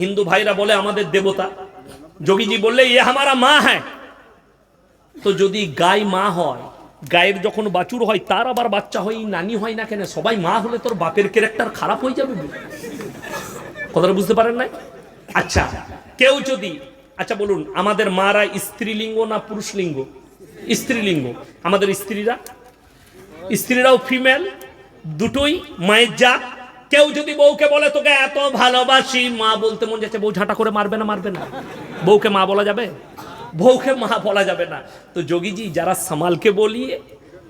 হিন্দু ভাইরা বলে আমাদের দেবতা। যোগীজি বললে ইয়ে হামারা মা হ্যাঁ। তো যদি গাই মা হয়, গায়ের যখন বাছুর হয়, তার আবার বাচ্চা হয় নানি হয় না কেন? সবাই মা হলে তোর বাপের ক্যারেক্টার খারাপ হয়ে যাবে। কথাটা বুঝতে পারেন নাই? আচ্ছা কেউ যদি আচ্ছা বলুন, আমাদের মারা স্ত্রীলিঙ্গ না পুরুষলিঙ্গ? স্ত্রীলিঙ্গ। আমাদের স্ত্রীরা? স্ত্রীরাও ফিমেল দুটোই মায়ের জাত। কেউ যদি বউকে বলে, তোকে এত ভালোবাসি। মা বলতে মন যাচ্ছে, বউ ঝাঁটা করে মারবে না মারবে না। বউকে মা বলা যাবে? বউকে মা বলা যাবে না। তো যোগীজি, যারা সামালকে বলিয়ে,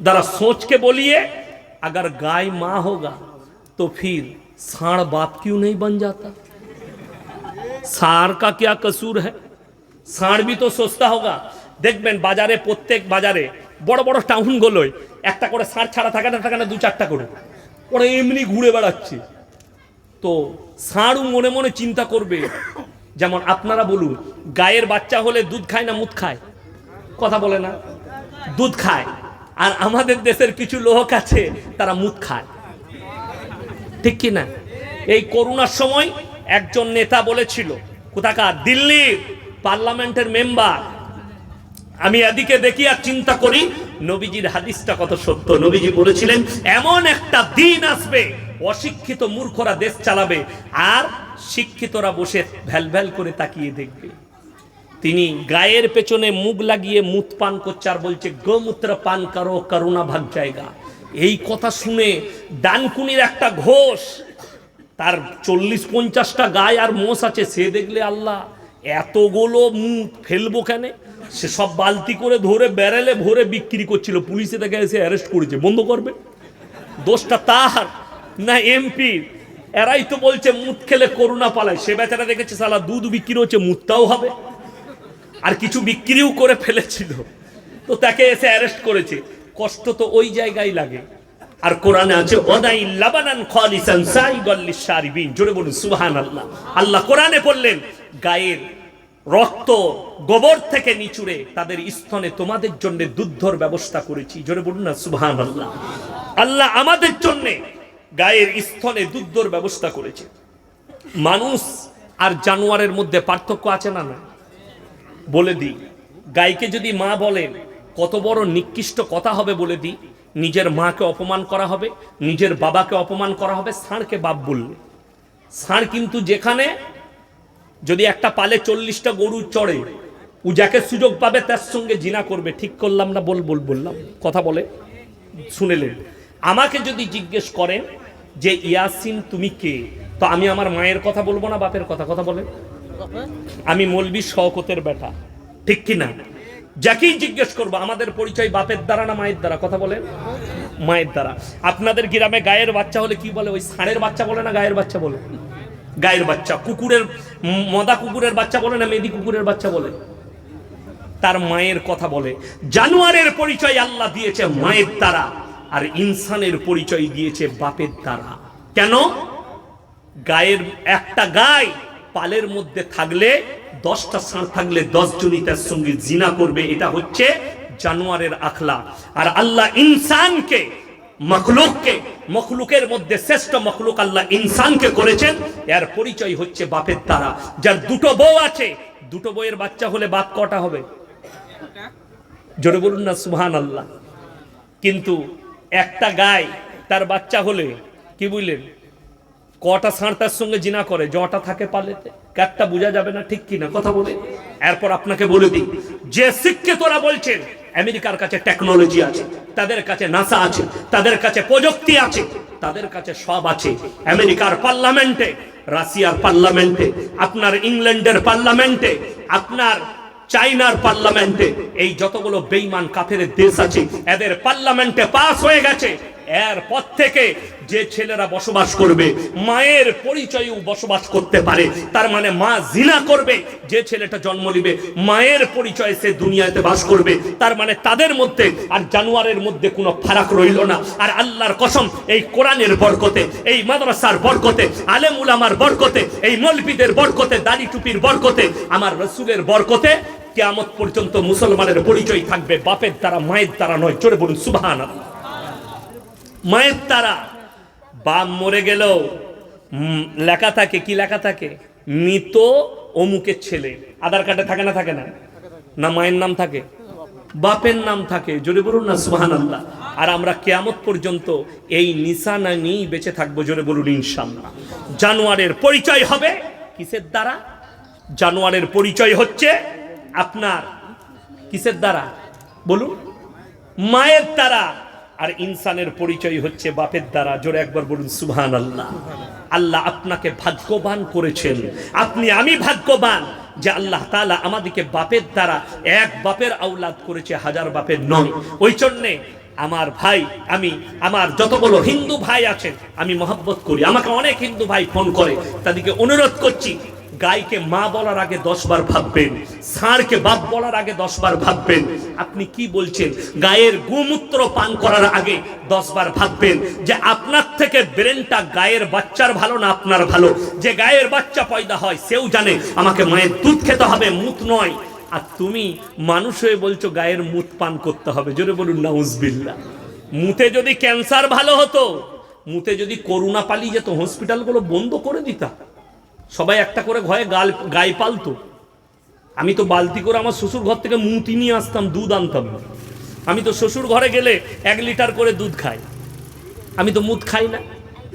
যারা সোচকে বলিয়ে अगर গায় মা হোগা, তো ফির साढ़ বাপ কেউ নেই বন जाता সার কা কিয়া কসুর হ্যাঁ ষাঁড় বি তো সস্তা হোগা। দেখবেন বাজারে, প্রত্যেক বাজারে বড় বড় টাউনগুলোয় একটা করে ষাঁড় ছাড়া থাকে না থাকে না, দু চারটা করে। ওরা এমনি ঘুরে বেড়াচ্ছে। তো ষাঁড়ও মনে মনে চিন্তা করবে, যেমন আপনারা বলুন, গায়ের বাচ্চা হলে দুধ খায় না মুদ খায়? কথা বলে না? দুধ খায়। আর আমাদের দেশের কিছু লোক আছে, তারা মুদ খায়। ঠিক কি না? এই করোনার সময় একজন নেতা বলেছিল, কোথাকার? দিল্লির পার্লামেন্টের মেম্বার। আমি এদিকে দেখি আর চিন্তা করি, নবীজির হাদিসটা কত সত্য। নবীজি বলেছিলেন, এমন একটা দিন আসবে, অশিক্ষিত মূর্খরা দেশ চালাবে, আর শিক্ষিতরা বসে ভ্যাল ভ্যাল করে তাকিয়ে দেখবে। তিনি গায়ের পেছনে মুখ লাগিয়ে মুত পান করছে আর বলছে, গোমূত্র পান করো করুণা ভাগ জায়গা। এই কথা শুনে ডানকুনির একটা ঘোষ, তার চল্লিশ পঞ্চাশটা গায়ে আর মোষ আছে, সে দেখলে আল্লাহ, এতগুলো মুখ ফেলব কেন? সে সব বালতি করে ধরে ব্যারেলে ভরে বিক্রি করছিল। পুলিশে তাকে এসে অ্যারেস্ট করেছে। বন্ধ করবে। দোষটা তার, না এমপি এরাই তো বলছে, মুত খেলে করোনা পালায়। সে বেচারা দেখেছে সালা দুধ বিক্রি হচ্ছে, মুতটাও হবে। আর কিছু বিক্রিও করে ফেলেছিল। তো তাকে এসে অ্যারেস্ট করেছে। কষ্ট তো ওই জায়গায় লাগে। আর কোরআনে আছে ওদাই লাবানান খালিসান সাইগাল লিশারিবিন জোরে বলুন, সুবহানাল্লাহ। আল্লাহ কোরআনে বললেন গায়ের রক্ত গোবর থেকে নিচুড়ে তাদের স্তনে তোমাদের জন্য দুধর ব্যবস্থা করেছি। জোরে বলুন না, সুবহানাল্লাহ। আল্লাহ আমাদের জন্য গায়ের স্তনে দুধর ব্যবস্থা করেছে। মানুষ আর জানোয়ারের মধ্যে পার্থক্য আছে না না বলে দিই গাইকে যদি মা বলেন কত বড় নিকৃষ্ট কথা হবে, বলে দিই, নিজের মাকে অপমান করা হবে, নিজের বাবাকে অপমান করা হবে ষাঁড়কে বাপ বললে। ষাঁড় কিন্তু যেখানে যদি একটা পালে চল্লিশটা গরু চড়ে ও যাকে সুযোগ পাবে, তার সঙ্গে জিনা করবে। ঠিক করলাম না, বল বল, বললাম। কথা বলে শুনেলেন আমাকে যদি জিজ্ঞেস করেন যে, ইয়াসিন, তুমি কে? তো আমি আমার মায়ের কথা বলব না, বাপের কথা? কথা বলে। আমি মলবি শওকতের বেটা। ঠিক কি না? যাকেই জিজ্ঞেস করব, আমাদের পরিচয় বাপের দ্বারা না মায়ের দ্বারা? কথা বলে। মায়ের দ্বারা। আপনাদের গ্রামে গায়ের বাচ্চা হলে কি বলে? ওই ষাঁড়ের বাচ্চা বলে না গায়ের বাচ্চা বলে? গায়ের বাচ্চা। কুকুরের মদা কুকুরের বাচ্চা বলে না মেদি কুকুরের বাচ্চা বলে? তার মায়ের কথা বলে। জানোয়ারের পরিচয় আল্লাহ দিয়েছে মায়ের দ্বারা, আর ইনসানের পরিচয় দিয়েছে বাপের দ্বারা। কেন? গায়ের একটা গায় পালের মধ্যে থাকলে, দশটা ষাঁড় থাকলে দশ জনই তার সঙ্গে জিনা করবে। এটা হচ্ছে জানোয়ারের আখলা। আর আল্লাহ ইনসানকে মখলুককে মখলুকের মধ্যে শ্রেষ্ঠ মখলুক আল্লাহ ইনসানকে করেছেন। এর পরিচয় হচ্ছে বাপের দ্বারা যার দুটো বউ আছে দুটো বইয়ের বাচ্চা হলে বাপ কটা হবে? জোরে বলুন না সুহান আল্লাহ কিন্তু একটা গায় তার বাচ্চা হলে কি বুঝলেন? কটা ষাঁড় তার সঙ্গে জিনা করে জটা থাকে পালেতে। কাকটা বোঝা যাবে না ঠিক কিনা কথা বলে। এরপর আপনাকে বলে দিই যে শিক্ষিতরা বলছেন আমেরিকার কাছে টেকনোলজি আছে, তাদের কাছে নাসা আছে, তাদের কাছে প্রযুক্তি আছে, তাদের কাছে সব আছে। আমেরিকার পার্লামেন্টে, রাশিয়ার পার্লামেন্টে, আপনার ইংল্যান্ডের পার্লামেন্টে, আপনার চাইনার পার্লামেন্টে, এই যতগুলো বেইমান কাফের দেশ আছে, এদের পার্লামেন্টে পাস হয়ে গেছে। এরপর থেকে যে ছেলেরা বসবাস করবে, মায়ের পরিচয়েও বসবাস করতে পারে। তার মানে মা জিনা করবে, যে ছেলেটা জন্ম নিবে, মায়ের পরিচয়ে সে দুনিয়াতে বাস করবে। তার মানে তাদের মধ্যে আর জানোয়ারের মধ্যে কোনো ফারাক রইল না। আর আল্লাহর কসম, এই কোরআনের বরকতে, এই মাদ্রাসার বরকতে, আলেম উলামার বরকতে, এই মলবিদের বরকতে, দাড়ি টুপির বরকতে, আমার রসুলের বরকতে কেয়ামত পর্যন্ত মুসলমানের পরিচয় থাকবে। বাপের দ্বারা, মায়ের দ্বারা নয়। চড়ে বলুন সুবাহান মায়ের তারা। বাপ মরে গেলেও লেখা থাকে, কি লেখা থাকে? মৃত অমুকের ছেলে। আধার কার্ডে থাকে না থাকে না? না মায়ের নাম থাকে? বাপের নাম থাকে? জোরে বলুন না সুহান আল্লাহ আর আমরা কেয়ামত পর্যন্ত এই নিশানা নিয়েই বেঁচে থাকব, জোরে বলুন ইনশাল্লাহ জানোয়ারের পরিচয় হবে কিসের দ্বারা? জানোয়ারের পরিচয় হচ্ছে আপনার। কিসের দ্বারা? বলুন। মায়ের দ্বারা আর ইনসানের পরিচয় হচ্ছে বাপের দ্বারা। জোরে একবার বলুন সুহান আল্লাহ আল্লাহ আপনাকে ভাগ্যবান করেছেন। আপনি, আমি ভাগ্যবান যে আল্লাহ তালা আমাদেরকে বাপের দ্বারা এক বাপের আওলাদ করেছে, হাজার বাপের নয়। ওই জন্যে আমার ভাই, আমি, আমার যতগুলো হিন্দু ভাই আছেন আমি মহব্বত করি। আমাকে অনেক হিন্দু ভাই ফোন করে, তাদেরকে অনুরোধ করছি গাইকে মা বলার আগে দশ বার ভাববেন ষাঁড়কে বাপ বলার আগে দশ বার ভাববেন। আপনি কি বলছেন? গায়ের গোমূত্র পান করার আগে দশ বার ভাববেন যে আপনার থেকে ব্রেনটা গায়ের বাচ্চার ভালো না আপনার ভালো? যে গায়ের বাচ্চা পয়দা হয়, সেও জানে, আমাকে মায়ের দুধ খেতে হবে মুখ নয়। আর তুমি মানুষ হয়ে বলছো, গায়ের মুখ পান করতে হবে। জোরে বলুন না উজবিল্লা মুতে যদি ক্যান্সার ভালো হতো, মুতে যদি করোনা পালিয়ে যেত, হসপিটালগুলো বন্ধ করে দিতাম। সবাই একটা করে ঘরে গাল গায়ে পালতো। আমি তো বালতি করে আমার শ্বশুর ঘর থেকে মুতি নিয়ে আসতাম, দুধ আনতাম। আমি তো শ্বশুর ঘরে গেলে এক লিটার করে দুধ খাই। আমি তো মুদ খাই না।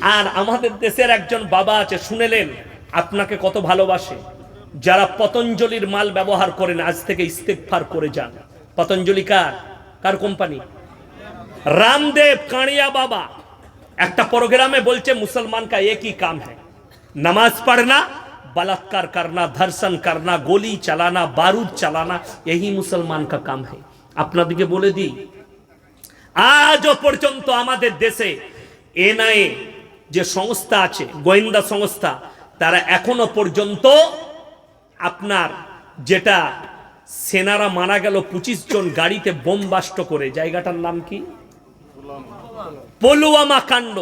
আর আমাদের দেশের একজন বাবা আছে, শুনেলেন, আপনাকে কত ভালোবাসে। যারা পতঞ্জলির মাল ব্যবহার করেন, আজ থেকে ইস্তেফার করে যান। পতঞ্জলি কার? কার কোম্পানি? রামদেব কাঁড়িয়া বাবা। একটা প্রোগ্রামে বলছে, মুসলমান কা একই কাম হ্যাঁ नमाज पढ़ना बलात्कार करना धर्षण करना गोली चलाना बारूद चलाना यही मुसलमान का काम है আপনাদেরকে বলে দিই আজও পর্যন্ত আমাদের দেশে এনআইএ যে সংস্থা আছে গোয়েন্দা সংস্থা তারা এখনো পর্যন্ত আপনার যেটা সেনারা মারা গেল পঁচিশ জন গাড়িতে বোমবাস্ট করে জায়গাটার নাম কি পলুয়ামা কাণ্ড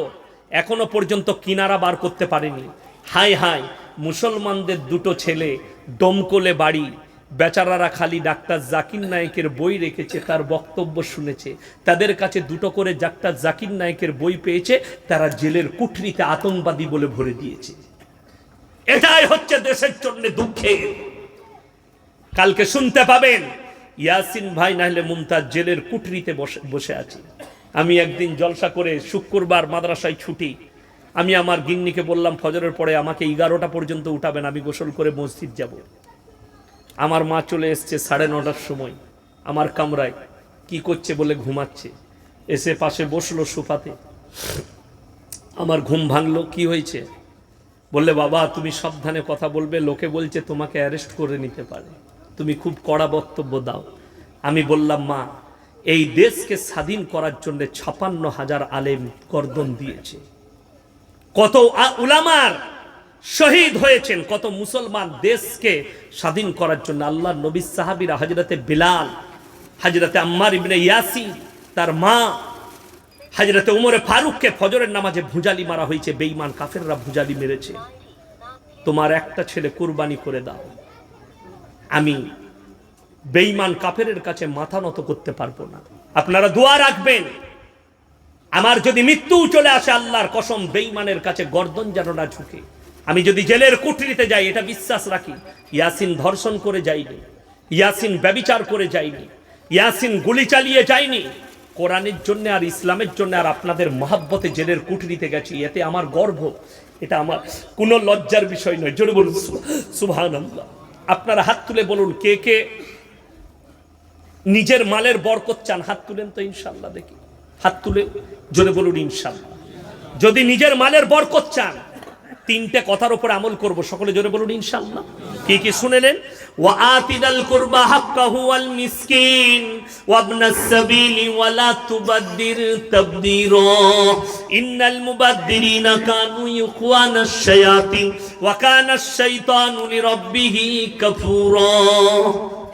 এখনো পর্যন্ত কিনারা বার করতে পারেনি হাই হাই মুসলমানদের দুটো ছেলে দমকলে বাড়ি, বেচারারা খালি ডাক্তার জাকির নায়েকের বই রেখেছে, তার বক্তব্য শুনেছে, তাদের কাছে দুটো করে ডাক্তার জাকির নায়েকের বই পেয়েছে, তারা জেলের কুঠরিতে আতঙ্কবাদী বলে ভরে দিয়েছে। এটাই হচ্ছে দেশের জন্য দুঃখের কালকে শুনতে পাবেন, ইয়াসিন ভাই না হলে মুমতাজ জেলের কুঠরিতে বসে বসে আছে। আমি একদিন জলসা করে শুক্রবার মাদ্রাসায় ছুটি আমি আমার গিন্নিকে বললাম, ফজরের পরে আমাকে এগারোটা পর্যন্ত উঠাবেন আমি গোসল করে মসজিদ যাব। আমার মা চলে এসছে সাড়ে নটার সময়, আমার কামরায়, কি করছে বলে ঘুমাচ্ছে? এসে পাশে বসল সোফাতে। আমার ঘুম ভাঙলো, কি হয়েছে? বললে, বাবা, তুমি সাবধানে কথা বলবে, লোকে বলছে তোমাকে অ্যারেস্ট করে নিতে পারে। তুমি খুব কড়া বক্তব্য দাও। আমি বললাম, মা, এই দেশকে স্বাধীন করার জন্য ছাপান্ন হাজার আলেম গর্দন দিয়েছে। কত উলামার শহীদ হয়েছেন, কত মুসলমান দেশকে স্বাধীন করার জন্য। আল্লাহ নবী সাহাবিরা হাজরতে বিলাল হাজরতে আম্মার ইবনে ইয়াসি তার মা হাজরতে উমরে ফারুককে ফজরের নামাজে ভুজালি মারা হয়েছে। বেঈমান কাফেররা ভুজালি মেরেছে। তোমার একটা ছেলে কুরবানি করে দাও। আমি বেঈমান কাফেরের কাছে মাথা নত করতে পারব না। আপনারা দোয়া রাখবেন। আমার যদি মৃত্যু চলে আসে আল্লাহর কসম, বেঈমানের কাছে গর্দন যেন না ঝুঁকে। আমি যদি জেলের কুটরিতে যাই, এটা বিশ্বাস রাখি। ইয়াসিন ধর্ষণ করে যাইনি ইয়াসিন ব্যবিচার করে যাইনি ইয়াসিন গুলি চালিয়ে যায়নি। কোরআনের জন্য আর ইসলামের জন্য আর আপনাদের মহাব্বতে জেলের কুটরিতে গেছি, এতে আমার গর্ব। এটা আমার কোনো লজ্জার বিষয় নয়। জোরে বলুন সুবহান আপনারা হাত তুলে বলুন, কে কে নিজের মালের বরকত চান? হাত তুলেন তো ইনশাল্লাহ দেখি। হাত তুলে জোরে বলুন ইনশাল্লাহ যদি নিজের মালের বরকত চান, তিনটে কথার উপর আমল করব, সকলে জোরে বলুন ইনশাল্লাহ কি কি শুনেলেন? ওয়া আতিদাল কুরবা মুবাদ্দিরিনা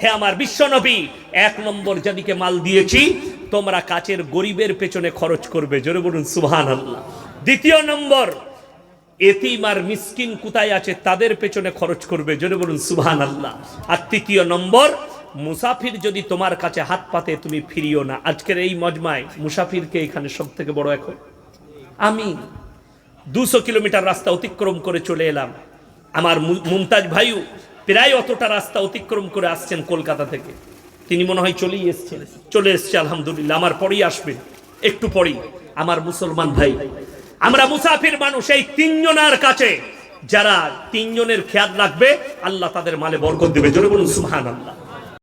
হে আমার বিশ্বনবী, এক নম্বর যাদিকে মাল দিয়েছি তোমরা কাচের গরিবের পেছনে খরচ করবে। জোরে বলুন সুহান আল্লাহ দ্বিতীয় নম্বর, এতিম আর মিসকিন কোথায় আছে তাদের পেছনে খরচ করবে। জোরে বলুন সুহান আল্লাহ আর তৃতীয় নম্বর, মুসাফির যদি তোমার কাছে হাত পাতে, তুমি ফিরিও না। আজকের এই মজমায় মুসাফিরকে এখানে সব থেকে বড় এখন আমি দুশো কিলোমিটার রাস্তা অতিক্রম করে চলে এলাম। আমার মুমতাজ ভাইও প্রায় অতটা রাস্তা অতিক্রম করে আসছেন কলকাতা থেকে। তিনি মনে হয় চলেই এসছেন। চলে এসছে, আলহামদুলিল্লাহ। আমার পরেই আসবেন একটু পরেই। আমার মুসলমান ভাই। আমরা মুসাফির মানুষ, এই তিনজনের কাছে যারা তিনজনের খেয়াল রাখবে, আল্লাহ তাদের মালে বরকত দেবে। জোরে বলুন সুবহান আল্লাহ